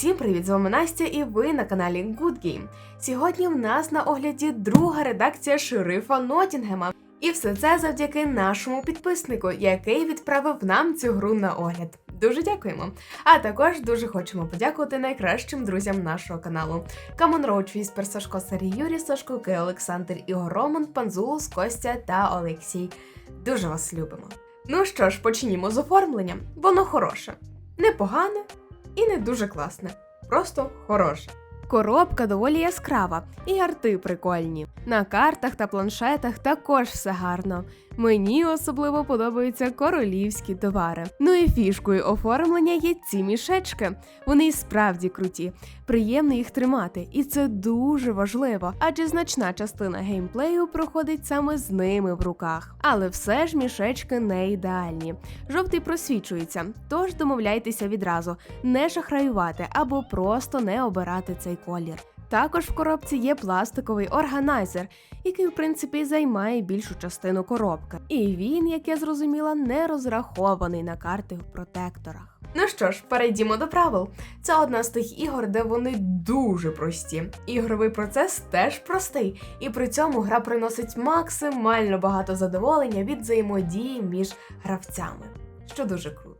Всім привіт! З вами Настя і ви на каналі Good Game. Сьогодні в нас на огляді друга редакція шерифа Нотінгема. І все це завдяки нашому підписнику, який відправив нам цю гру на огляд. Дуже дякуємо. А також дуже хочемо подякувати найкращим друзям нашого каналу: Камон Роуч, Віспер, Сашко, Сарій, Юрій, Сашко, Кей, Олександр, Ігор Роман, Панзулус, Костя та Олексій. Дуже вас любимо. Ну що ж, почнімо з оформлення. Воно хороше, непогане і не дуже класне. Просто хороше. Коробка доволі яскрава, і арти прикольні. На картах та планшетах також все гарно. Мені особливо подобаються королівські товари. Ну і фішкою оформлення є ці мішечки. Вони і справді круті, приємно їх тримати, і це дуже важливо, адже значна частина геймплею проходить саме з ними в руках. Але все ж мішечки не ідеальні. Жовтий просвічується, тож домовляйтеся відразу, не шахраювати або просто не обирати цей колір. Також в коробці є пластиковий органайзер, який, в принципі, займає більшу частину коробки. І він, як я зрозуміла, не розрахований на карти в протекторах. Ну що ж, перейдімо до правил. Це одна з тих ігор, де вони дуже прості. Ігровий процес теж простий, і при цьому гра приносить максимально багато задоволення від взаємодії між гравцями, що дуже круто.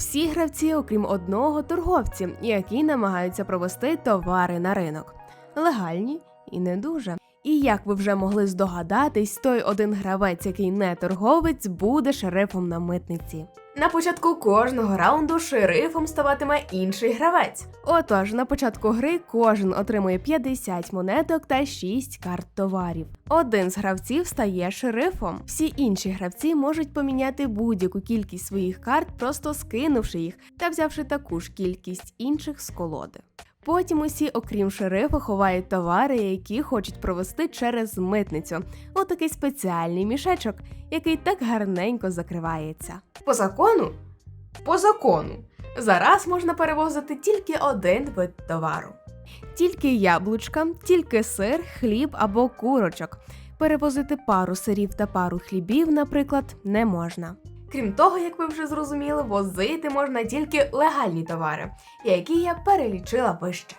Всі гравці, окрім одного, торговці, які намагаються провести товари на ринок. Легальні і не дуже. І як ви вже могли здогадатись, той один гравець, який не торговець, буде шерифом на митниці. На початку кожного раунду шерифом ставатиме інший гравець. Отож, на початку гри кожен отримує 50 монеток та 6 карт товарів. Один з гравців стає шерифом. Всі інші гравці можуть поміняти будь-яку кількість своїх карт, просто скинувши їх та взявши таку ж кількість інших з колоди. Потім усі, окрім шерифа, ховають товари, які хочуть провести через митницю. Отакий спеціальний мішечок, який так гарненько закривається. По закону? По закону. Зараз можна перевозити тільки один вид товару. Тільки яблучка, тільки сир, хліб або курочок. Перевозити пару сирів та пару хлібів, наприклад, не можна. Крім того, як ви вже зрозуміли, возити можна тільки легальні товари, які я перелічила вище.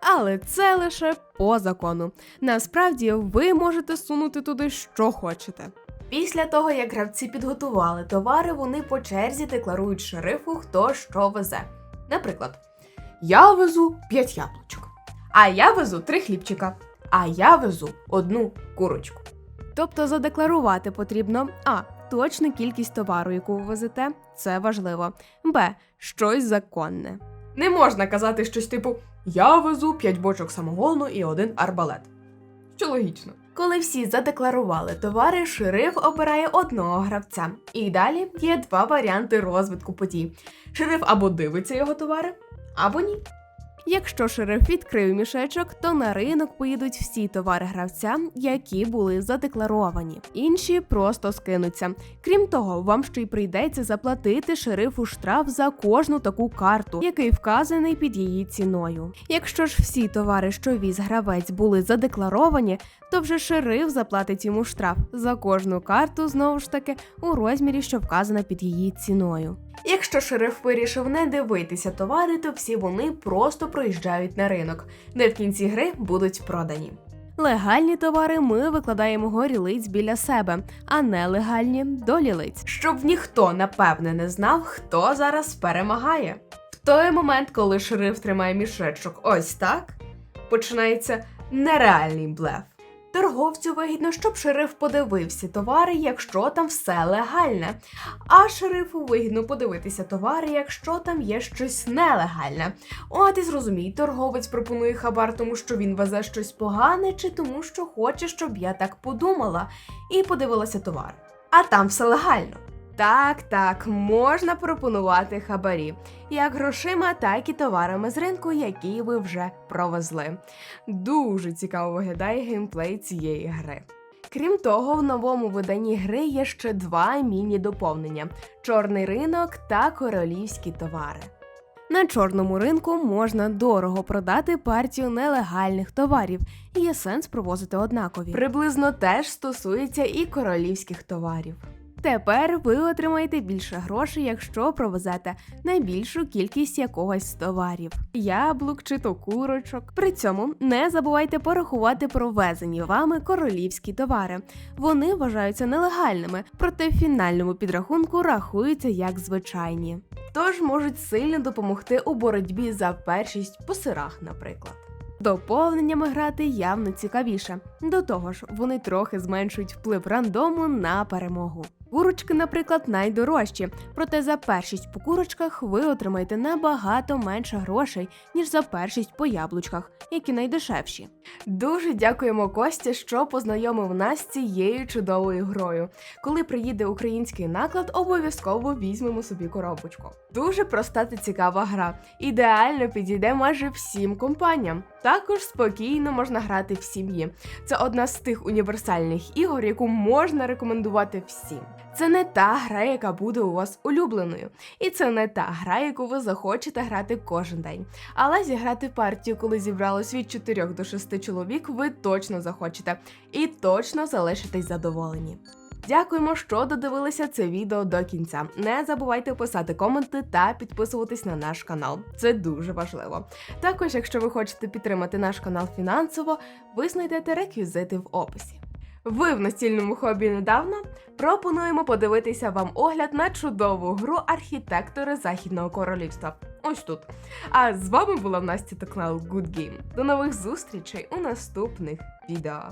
Але це лише по закону. Насправді ви можете сунути туди, що хочете. Після того, як гравці підготували товари, вони по черзі декларують шерифу, хто що везе. Наприклад, я везу 5 яблучок, а я везу 3 хлібчика, а я везу одну курочку. Тобто задекларувати потрібно а. Точну кількість товару, яку ви везете, це важливо. Б. Щось законне. Не можна казати щось типу Я везу 5 бочок самогону і один арбалет. Що логічно. Коли всі задекларували товари, шериф обирає одного гравця. І далі є два варіанти розвитку подій. Шериф або дивиться його товари, або ні. Якщо шериф відкрив мішечок, то на ринок поїдуть всі товари гравця, які були задекларовані. Інші просто скинуться. Крім того, вам ще й прийдеться заплатити шерифу штраф за кожну таку карту, який вказаний під її ціною. Якщо ж всі товари, що віз гравець, були задекларовані, то вже шериф заплатить йому штраф за кожну карту, знову ж таки, у розмірі, що вказана під її ціною. Якщо шериф вирішив не дивитися товари, то всі вони просто проїжджають на ринок, де в кінці гри будуть продані. Легальні товари ми викладаємо горі лиць біля себе, а нелегальні до лілиць, щоб ніхто напевне не знав, хто зараз перемагає. В той момент, коли шериф тримає мішечок ось так, починається нереальний блеф. Торговцю вигідно, щоб шериф подивився товари, якщо там все легальне. А шерифу вигідно подивитися товари, якщо там є щось нелегальне. От і зрозумій, торговець пропонує хабар, тому що він везе щось погане, чи тому, що хоче, щоб я так подумала, і подивилася товар. А там все легально. Так, так, можна пропонувати хабарі, як грошима, так і товарами з ринку, які ви вже провезли. Дуже цікаво виглядає геймплей цієї гри. Крім того, в новому виданні гри є ще два міні-доповнення: чорний ринок та королівські товари. На чорному ринку можна дорого продати партію нелегальних товарів, і є сенс провозити однакові. Приблизно теж стосується і королівських товарів. Тепер ви отримаєте більше грошей, якщо провезете найбільшу кількість якогось з товарів яблук чи то курочок. При цьому не забувайте порахувати провезені вами королівські товари. Вони вважаються нелегальними, проте в фінальному підрахунку рахуються як звичайні. Тож можуть сильно допомогти у боротьбі за першість по сирах, наприклад. Доповненнями грати явно цікавіше. До того ж, вони трохи зменшують вплив рандому на перемогу. Курочки, наприклад, найдорожчі, проте за першість по курочках ви отримаєте набагато менше грошей, ніж за першість по яблучках, які найдешевші. Дуже дякуємо Костя, що познайомив нас з цією чудовою грою. Коли приїде український наклад, обов'язково візьмемо собі коробочку. Дуже проста та цікава гра. Ідеально підійде майже всім компаніям. Також спокійно можна грати в сім'ї. Це одна з тих універсальних ігор, яку можна рекомендувати всім. Це не та гра, яка буде у вас улюбленою, і це не та гра, яку ви захочете грати кожен день. Але зіграти партію, коли зібралось від 4 до 6 чоловік, ви точно захочете і точно залишитесь задоволені. Дякуємо, що додивилися це відео до кінця. Не забувайте писати коменти та підписуватись на наш канал. Це дуже важливо. Також, якщо ви хочете підтримати наш канал фінансово, ви знайдете реквізити в описі. Ви в настільному хобі недавно пропонуємо подивитися вам огляд на чудову гру архітектори Західного королівства. Ось тут. А з вами була Настя та канал Good Game. До нових зустрічей у наступних відео.